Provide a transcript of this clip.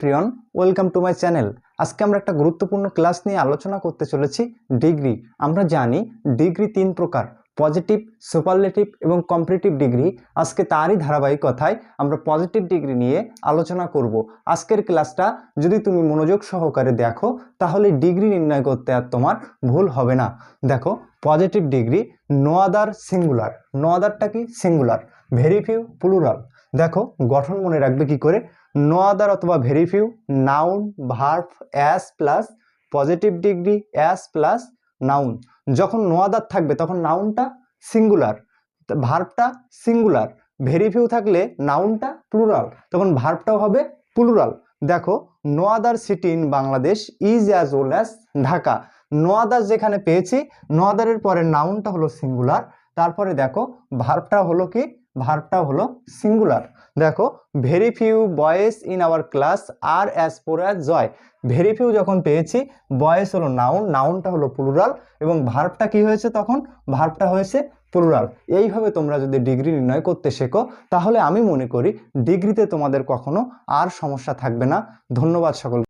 প্রিয়ন welcome to my channel আজকে আমরা একটা গুরুত্বপূর্ণ ক্লাস নিয়ে আলোচনা করতে চলেছি ডিগ্রি আমরা জানি ডিগ্রি তিন প্রকার পজিটিভ সুপারলেটিভ এবং কম্পিটিভ ডিগ্রি আজকে তারই ধারাবাহিকতায় আমরা পজিটিভ ডিগ্রি নিয়ে আলোচনা করব। আজকের ক্লাসটা যদি তুমি মনোযোগ সহকারে দেখো, তাহলে ডিগ্রি নির্ণয় করতে আর তোমার ভুল হবে না। দেখো positive degree no other singular no other কি? সিঙ্গুলার ভেরি ফিউ প্লুরাল দেখো, গঠন মনে রাখবে কি করে? নো আদার অথবা very few noun verb as plus positive degree as plus noun যখন নো আদার থাকবে, তখন নাউনটা সিঙ্গুলার ভার্বটা সিঙ্গুলার ভেরি ফিউ থাকলে নাউনটা প্লুরাল তখন ভার্ভটাও হবে প্লুরাল দেখো no other city in Bangladesh is as old as Dhaka no other যেখানে পেয়েছি নো আদারের পরে নাউনটা হলো সিঙ্গুলার তারপরে দেখো ভার্বটা হলো কি? ভার্বটা হলো সিঙ্গুলার দেখো very few boys in our class are as poor as Joy very few যখন পেয়েছি বয়েস হলো নাউন নাউনটা হলো প্লুরাল এবং ভার্বটা কি হয়েছে তখন? ভার্বটা হয়েছে প্লুরাল এইভাবে তোমরা যদি ডিগ্রি নির্ণয় করতে শেখো, তাহলে আমি মনে করি ডিগ্রিতে তোমাদের কখনো আর সমস্যা থাকবে না। ধন্যবাদ সকল